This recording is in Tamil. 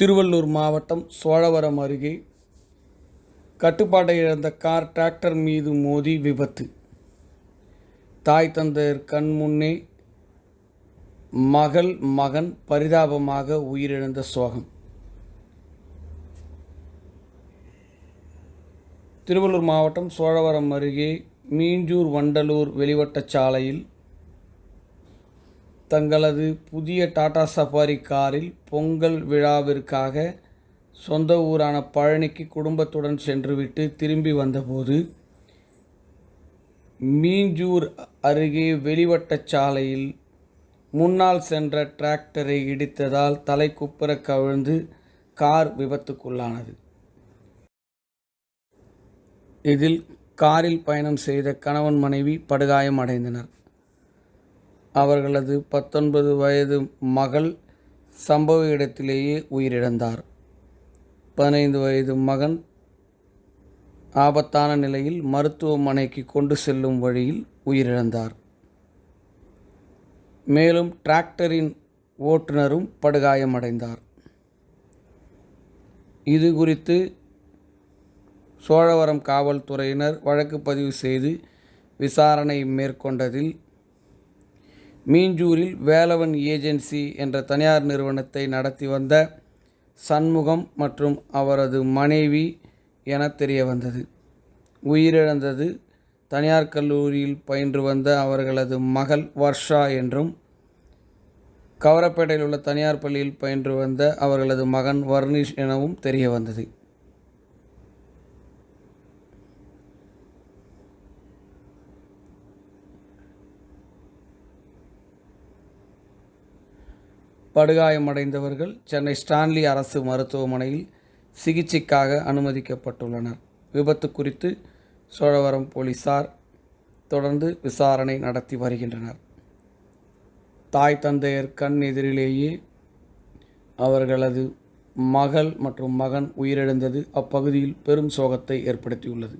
திருவள்ளூர் மாவட்டம் சோழவரம் அருகே கட்டுப்பாட்டை இழந்த கார் டிராக்டர் மீது மோதி விபத்து. தாய் தந்தையர் கண் முன்னே மகள் மகன் பரிதாபமாக உயிரிழந்த சோகம். திருவள்ளூர் மாவட்டம் சோழவரம் அருகே மீஞ்சூர் வண்டலூர் வெளிவட்ட சாலையில் தங்களது புதிய டாடா சஃபாரி காரில் பொங்கல் விழாவிற்காக சொந்த ஊரான பழனிக்கு குடும்பத்துடன் சென்றுவிட்டு திரும்பி வந்தபோது மீஞ்சூர் அருகே வெளிவட்டச் சாலையில் முன்னால் சென்ற டிராக்டரை இடித்ததால் தலைக்குப்புற கவிழ்ந்து கார் விபத்துக்குள்ளானது. இதில் காரில் பயணம் செய்த கணவன் மனைவி படுகாயம் அடைந்தனர் அவர்களது பத்தொன்பது வயது மகள் சம்பவ இடத்திலேயே உயிரிழந்தார். பதினைந்து வயது மகன் ஆபத்தான நிலையில் மருத்துவமனைக்கு கொண்டு செல்லும் வழியில் உயிரிழந்தார். மேலும் டிராக்டரின் ஓட்டுநரும் படுகாயமடைந்தார். இது குறித்து சோழவரம் காவல்துறையினர் வழக்கு பதிவு செய்து விசாரணை மேற்கொண்டதில் மீஞ்சூரில் வேலவன் ஏஜென்சி என்ற தனியார் நிறுவனத்தை நடத்தி வந்த சண்முகம் மற்றும் அவரது மனைவி என தெரிய வந்தது உயிரிழந்தது தனியார் கல்லூரியில் பயின்று வந்த அவர்களது மகள் வர்ஷா என்றும் கவரப்பேட்டையில் உள்ள தனியார் பள்ளியில் பயின்று வந்த அவர்களது மகன் வர்னிஷ் எனவும் தெரிய வந்தது படுகாயமடைந்தவர்கள் சென்னை ஸ்டான்லி அரசு மருத்துவமனையில் சிகிச்சைக்காக அனுமதிக்கப்பட்டுள்ளனர். விபத்து குறித்து சோழவரம் போலீசார் தொடர்ந்து விசாரணை நடத்தி வருகின்றனர். தாய் தந்தையர் கண் எதிரிலேயே அவர்களது மகள் மற்றும் மகன் உயிரிழந்தது. அப்பகுதியில் பெரும் சோகத்தை ஏற்படுத்தியுள்ளது.